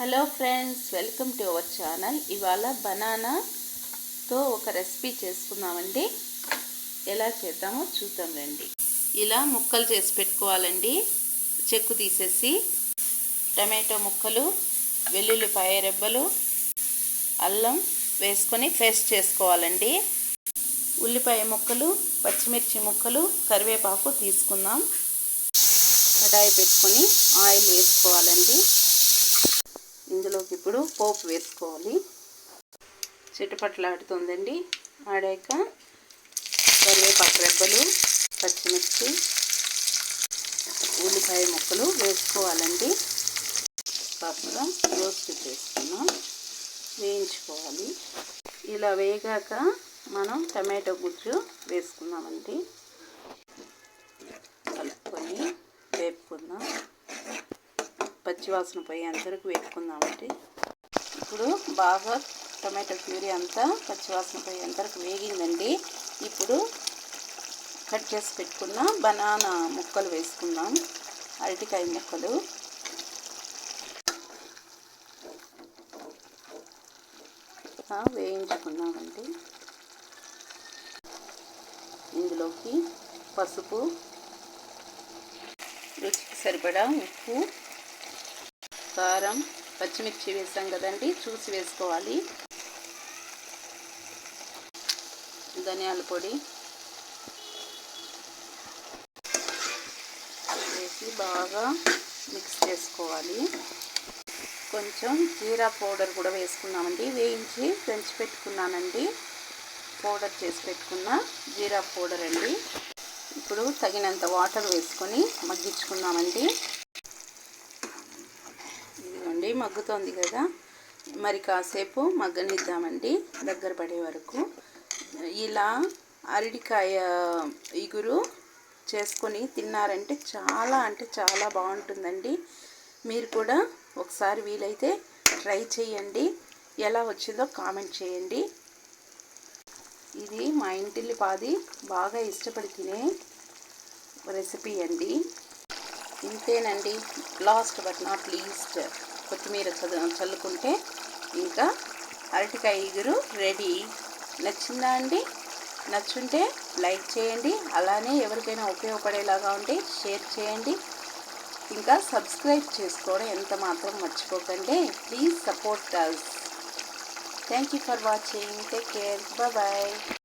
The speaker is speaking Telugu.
Hello friends welcome to our channel. ఇవాళ బనానాతో ఒక రెసిపీ చేసుకుందామండి. ఎలా చేద్దామో చూద్దాం రండి. ఇలా ముక్కలు చేసి పెట్టుకోవాలండి. చెక్కు తీసేసి టమాటో ముక్కలు వెల్లుల్లిపాయ రెబ్బలు అల్లం వేసుకొని పేస్ట్ చేసుకోవాలండి. ఉల్లిపాయ ముక్కలు పచ్చిమిర్చి ముక్కలు కరివేపాకు తీసుకుందాం. కడాయి పెట్టుకొని ఆయిల్ వేసుకోవాలండి. ఇందులోకి ఇప్పుడు పోపు వేసుకోవాలి. చిటపట్లాడుతుందండి. ఆడాక కరివేపాకు రెబ్బలు పచ్చిమిర్చి ఉల్లిపాయ ముక్కలు వేసుకోవాలండి. కాస్త రోస్ట్ చేసుకున్నాం వేయించుకోవాలి. ఇలా వేగాక మనం టమాటో గుజ్జు వేసుకున్నామండి పచ్చివాసన పోయేంతవరకు వేపుకుందామండి. ఇప్పుడు బాగా టమాటో ప్యూరీ అంతా పచ్చివాసన పోయేంతవరకు వేగిందండి. ఇప్పుడు కట్ చేసి పెట్టుకున్న బనానా ముక్కలు వేసుకుందాం. అరటికాయ ముక్కలు. వేయించుకున్నామండి ఇందులోకి పసుపు రుచికి సరిపడా ఉప్పు కారం పచ్చిమిర్చి వేసాం కదండి చూసి వేసుకోవాలి. ధనియాల పొడి వేసి బాగా మిక్స్ చేసుకోవాలి. కొంచెం జీరా పౌడర్ కూడా వేసుకున్నామండి వేయించి పెంచి పెట్టుకున్నానండి. పౌడర్ చేసి పెట్టుకున్న జీరా పౌడర్ అండి. ఇప్పుడు తగినంత వాటర్ వేసుకొని మగ్గించుకున్నామండి. ఇదిగోండి మగ్గుతోంది కదా. మరి కాసేపు మగ్గనిద్దామండి దగ్గర పడే వరకు. ఇలా అరటికాయ ఇగురు చేసుకొని తిన్నారంటే చాలా అంటే చాలా బాగుంటుందండి. మీరు కూడా ఒకసారి వీలైతే ట్రై చేయండి. ఎలా వచ్చిందో కామెంట్ చేయండి. ఇది మా ఇంటిల్లి పాది బాగా ఇష్టపడి తినే రెసిపీ అండి. ఇంతేనండి. లాస్ట్ బట్ నాట్ లీస్ట్ కొత్తిమీర చల్లుకుంటే ఇంకా అరటికాయ ఇగురు రెడీ. నచ్చిందా అండి? నచ్చుంటే లైక్ చేయండి. అలానే ఎవరికైనా ఉపయోగపడేలాగా ఉంటే షేర్ చేయండి. ఇంకా సబ్స్క్రైబ్ చేసుకోవడం ఎంత మాత్రం మర్చిపోకండి. Please support us thank you for watching take care bye